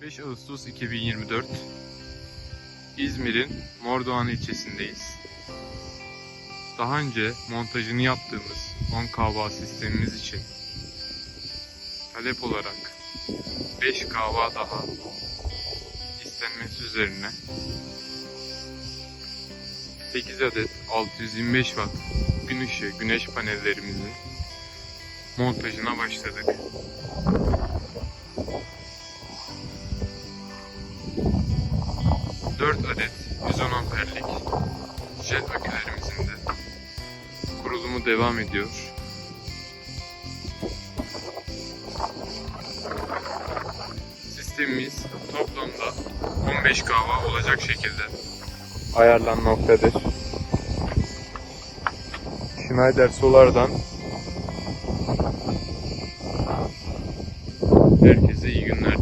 5 Ağustos 2024 İzmir'in Mordoğan ilçesindeyiz. Daha önce montajını yaptığımız 10 kahva sistemimiz için talep olarak 5 kahva daha istenmesi üzerine 8 adet 625 watt gün ışığı güneş panellerimizin montajına başladık. 110 amperlik jet akülerimizin de kurulumu devam ediyor. Sistemimiz toplamda 15 kahva olacak şekilde ayarlanmaktadır. Schneider Solar'dan herkese iyi günler